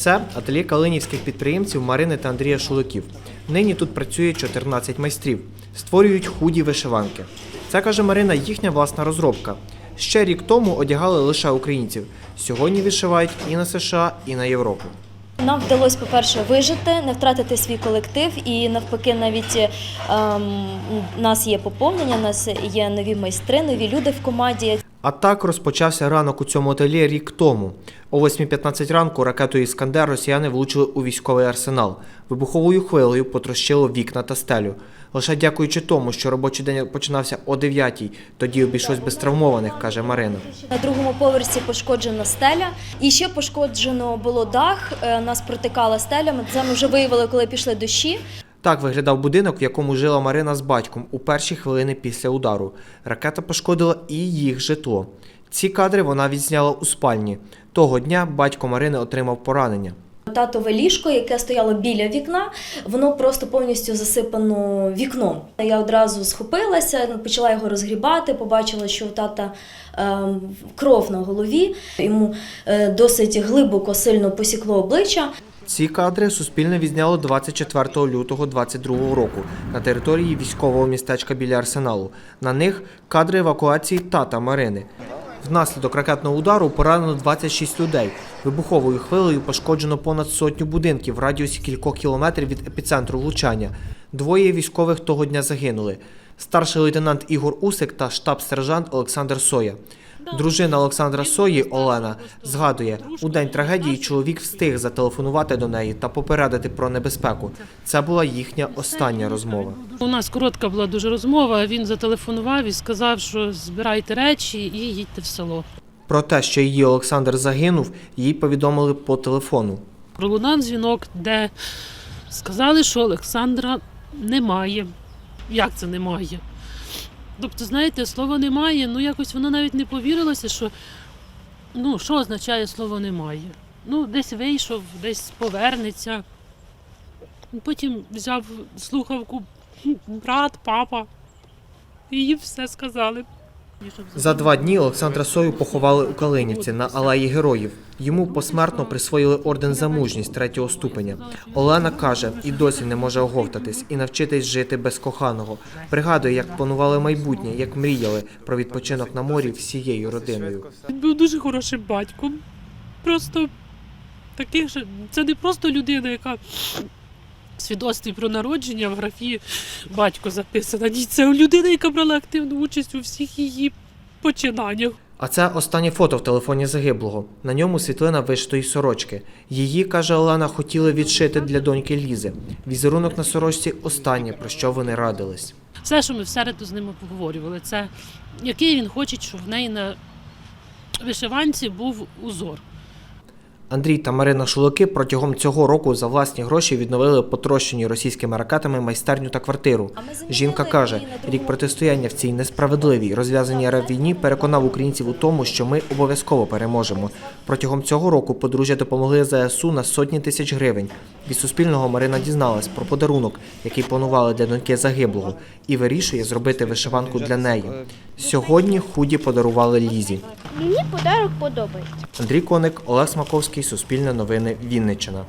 Це ательє калинівських підприємців Марини та Андрія Шуликів. Нині тут працює 14 майстрів, створюють худі вишиванки. Це каже Марина, їхня власна розробка. Ще рік тому одягали лише українців. Сьогодні вишивають і на США, і на Європу. Нам вдалося, по-перше, вижити, не втратити свій колектив, і навпаки, навіть ем, у нас є поповнення, нас є нові майстри, нові люди в команді. А так розпочався ранок у цьому ательє рік тому. О 8.15 ранку ракетою Іскандер росіяни влучили у військовий арсенал. Вибуховою хвилею потрощило вікна та стелю. Лише дякуючи тому, що робочий день починався о 9.00, тоді обійшлось без травмованих, каже Марина. На другому поверсі пошкоджена стеля, і ще пошкоджено було дах. е, Нас протикала стеля. Ми це ми вже виявили, коли пішли дощі. Так виглядав будинок, в якому жила Марина з батьком у перші хвилини після удару. Ракета пошкодила і їх житло. Ці кадри вона відзняла у спальні. Того дня батько Марини отримав поранення. Татове ліжко, яке стояло біля вікна, воно просто повністю засипано вікном. Я одразу схопилася, почала його розгрібати, побачила, що у тата ем, кров на голові. Йому е, досить глибоко, сильно посікло обличчя. Ці кадри Суспільне відзняло 24 лютого 2022 року на території військового містечка біля Арсеналу. На них кадри евакуації тата Марини. Внаслідок ракетного удару поранено 26 людей. Вибуховою хвилею пошкоджено понад сотню будинків в радіусі кількох кілометрів від епіцентру влучання. Двоє військових того дня загинули. Старший лейтенант Ігор Усик та штаб-сержант Олександр Соя. Дружина Олександра Сої Олена згадує, у день трагедії чоловік встиг зателефонувати до неї та попередити про небезпеку. Це була їхня остання розмова. У нас коротка була дуже розмова. Він зателефонував і сказав, що збирайте речі і їдьте в село. Про те, що її Олександр загинув, їй повідомили по телефону. Пролунав дзвінок, де сказали, що Олександра немає. Як це немає? Тобто, знаєте, слова немає, ну якось воно навіть не повірилася, що ну, що означає слово немає. Ну, десь вийшов, десь повернеться. Потім взяв слухавку брат, папа. І їй все сказали. За два дні Олександра Сою поховали у Калинівці на Алеї Героїв. Йому посмертно присвоїли орден за мужність третього ступеня. Олена каже, і досі не може оговтатись і навчитись жити без коханого. Пригадує, як планували майбутнє, як мріяли про відпочинок на морі всією родиною. Він був дуже хорошим батьком. Просто таких же. Це не просто людина, яка свідоцтві про народження в графі батько записана. Ні, це людина, яка брала активну участь у всіх її починаннях. А це останнє фото в телефоні загиблого. На ньому світлина вишитої сорочки. Її, каже Олена, хотіли відшити для доньки Лізи. Візерунок на сорочці останнє, про що вони радились. Все, що ми в середу з ними поговорювали, це який він хоче, щоб в неї на вишиванці був узор. Андрій та Марина Шулики протягом цього року за власні гроші відновили потрощені російськими ракетами майстерню та квартиру. Жінка каже, рік протистояння в цій несправедливій розв'язаній РФ війні переконав українців у тому, що ми обов'язково переможемо. Протягом цього року подружжя допомогли ЗСУ на сотні тисяч гривень. Від Суспільного Марина дізналась про подарунок, який планували для доньки загиблого, і вирішує зробити вишиванку для неї. Сьогодні худі подарували Лізі. Мені подарок подобається. Андрій Коник, Олег Смаковський, Суспільне новини, Вінниччина.